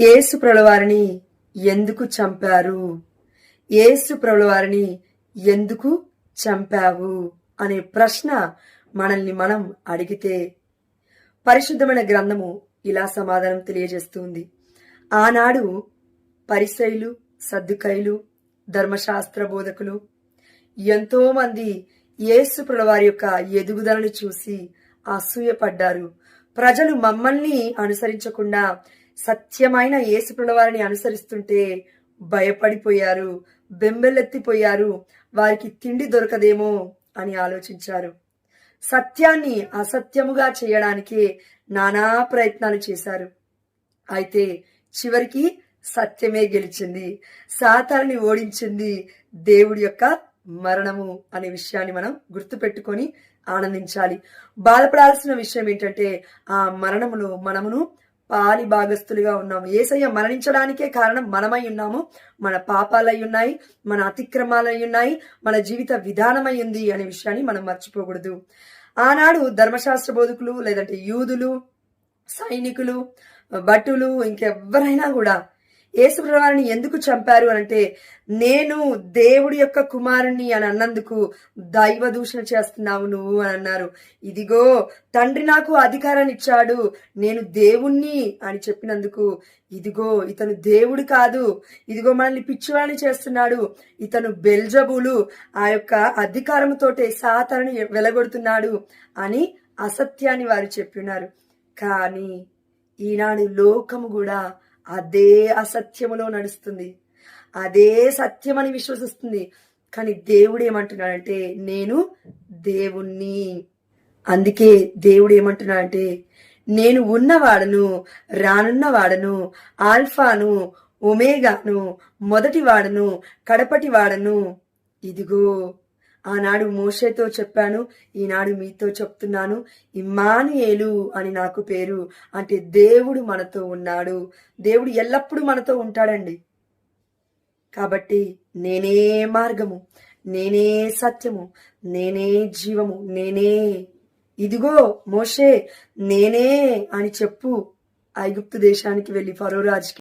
ఏసు ప్రభులవారిని ఎందుకు చంపారు? ఏసు ప్రభులవారిని ఎందుకు చంపావు? అనే ప్రశ్న మనల్ని మనం అడిగితే పరిశుద్ధమైన గ్రంథము ఇలా సమాధానం తెలియజేస్తుంది. ఆనాడు పరిసైలు సర్దుకైలు ధర్మశాస్త్ర బోధకులు ఎంతోమంది యేసు వారి యొక్క ఎదుగుదలను చూసి అసూయపడ్డారు. ప్రజలు మమ్మల్ని అనుసరించకుండా సత్యమైన యేసు వారిని అనుసరిస్తుంటే భయపడిపోయారు బెంబెలెత్తిపోయారు వారికి తిండి దొరకదేమో అని ఆలోచించారు. సత్యాన్ని అసత్యముగా చేయడానికి నానా ప్రయత్నాలు చేశారు. అయితే చివరికి సత్యమే గెలిచింది. సాతాన్ని ఓడించింది దేవుడి యొక్క మరణము అనే విషయాన్ని మనం గుర్తుపెట్టుకొని ఆనందించాలి. బాధపడాల్సిన విషయం ఏంటంటే ఆ మరణములో మనమును పాలి భాగస్థులుగా ఉన్నాము. ఏసయ్య మరణించడానికే కారణం మనమై ఉన్నాము. మన పాపాలై ఉన్నాయి మన అతిక్రమాలై ఉన్నాయి మన జీవిత విధానమై ఉంది అనే విషయాన్ని మనం మర్చిపోకూడదు. ఆనాడు ధర్మశాస్త్ర బోధకులు లేదంటే యూదులు సైనికులు భటులు ఇంకెవ్వరైనా కూడా యేసుప్రభాని ఎందుకు చంపారు అంటే నేను దేవుడి యొక్క కుమారుణ్ణి అని అన్నందుకు దైవ దూషణ చేస్తున్నావు నువ్వు అని అన్నారు. ఇదిగో తండ్రి నాకు అధికారాన్ని ఇచ్చాడు నేను దేవుణ్ణి అని చెప్పినందుకు ఇదిగో ఇతను దేవుడు కాదు ఇదిగో మనల్ని పిచ్చివాడిని చేస్తున్నాడు ఇతను బెల్జబులు ఆ యొక్క అధికారంతోటే సాతరని వెలగొడుతున్నాడు అని అసత్యాన్ని వారు చెప్పినారు కానీ ఈనాడు లోకము కూడా అదే అసత్యములో నడుస్తుంది. అదే సత్యమని విశ్వసిస్తుంది. కానీ దేవుడు ఏమంటున్నాడంటే నేను దేవుణ్ణి. అందుకే దేవుడు ఏమంటున్నాడంటే నేను ఉన్నవాడను రానున్నవాడను ఆల్ఫాను ఒమేగాను మొదటివాడను కడపటివాడను కడపటి ఇదిగో ఆనాడు మోషేతో చెప్పాను ఈనాడు మీతో చెప్తున్నాను. ఇమ్మానుయేలు అని నాకు పేరు. అంటే దేవుడు మనతో ఉన్నాడు. దేవుడు ఎల్లప్పుడూ మనతో ఉంటాడండి. కాబట్టి నేనే మార్గము నేనే సత్యము నేనే జీవము నేనే. ఇదిగో మోషే నేనే అని చెప్పు ఐగుప్తు దేశానికి వెళ్ళి ఫరోరాజుకి